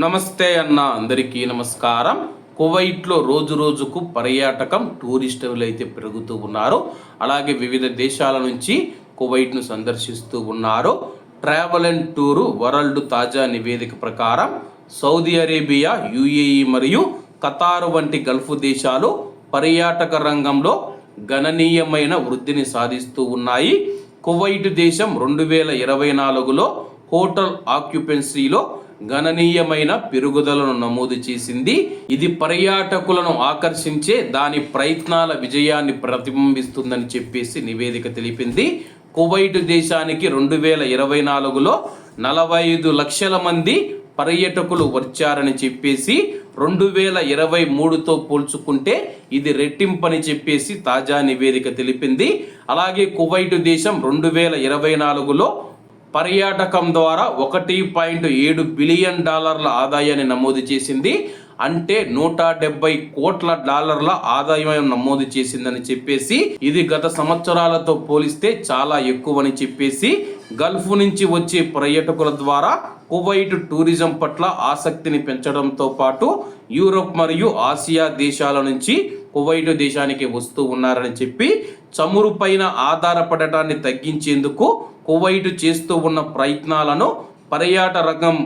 నమస్తే అన్న అందరికీ నమస్కారం. కువైట్లో రోజు రోజుకు పర్యాటకం టూరిస్టులు అయితే పెరుగుతూ ఉన్నారు. అలాగే వివిధ దేశాల నుంచి కువైట్ను సందర్శిస్తూ ఉన్నారు. ట్రావెల్ అండ్ టూరు వరల్డ్ తాజా నివేదిక ప్రకారం సౌదీ అరేబియా యుఏఈ మరియు ఖతారు వంటి గల్ఫ్ దేశాలు పర్యాటక రంగంలో గణనీయమైన వృద్ధిని సాధిస్తూ ఉన్నాయి. కువైట్ దేశం రెండు వేల ఇరవై నాలుగులో హోటల్ ఆక్యుపెన్సీలో గణనీయమైన పెరుగుదలను నమోదు చేసింది. ఇది పర్యాటకులను ఆకర్షించే దాని ప్రయత్నాల విజయాన్ని ప్రతిబింబిస్తుందని చెప్పేసి నివేదిక తెలిపింది. కువైట్ దేశానికి రెండు వేల ఇరవై నాలుగులో నలభై ఐదు లక్షల మంది పర్యాటకులు వచ్చారని చెప్పేసి రెండు వేల ఇరవై మూడుతో పోల్చుకుంటే ఇది రెట్టింపని చెప్పేసి తాజా నివేదిక తెలిపింది. అలాగే కువైట్ దేశం రెండు వేల ఇరవై నాలుగులో పర్యాటకం ద్వారా ఒకటి పాయింట్ ఏడు బిలియన్ డాలర్ల ఆదాయాన్ని నమోదు చేసింది. అంటే నూట డెబ్బై కోట్ల డాలర్ల ఆదాయం నమోదు చేసిందని చెప్పేసి ఇది గత సంవత్సరాలతో పోలిస్తే చాలా ఎక్కువని చెప్పేసి గల్ఫ్ నుంచి వచ్చే పర్యాటకుల ద్వారా కువైట్ టూరిజం పట్ల ఆసక్తిని పెంచడంతో పాటు యూరోప్ మరియు ఆసియా దేశాల నుంచి కువైట్ దేశానికి వస్తూ ఉన్నారని చెప్పి చమురు పైన ఆధారపడటాన్ని తగ్గించేందుకు కువైట్ చేస్తూ ఉన్న ప్రయత్నాలను పర్యాట రంగం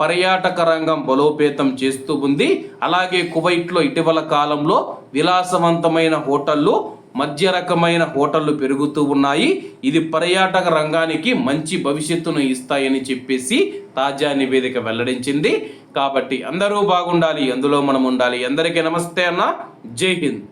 పర్యాటక రంగం బలోపేతం చేస్తూ ఉంది. అలాగే కువైట్లో ఇటీవల కాలంలో విలాసవంతమైన హోటళ్ళు మధ్య రకమైన హోటళ్ళు పెరుగుతూ ఉన్నాయి. ఇది పర్యాటక రంగానికి మంచి భవిష్యత్తును ఇస్తాయని చెప్పేసి తాజా నివేదిక వెల్లడించింది. కాబట్టి అందరూ బాగుండాలి అందులో మనం ఉండాలి. అందరికీ నమస్తే అన్న. జై హింద్.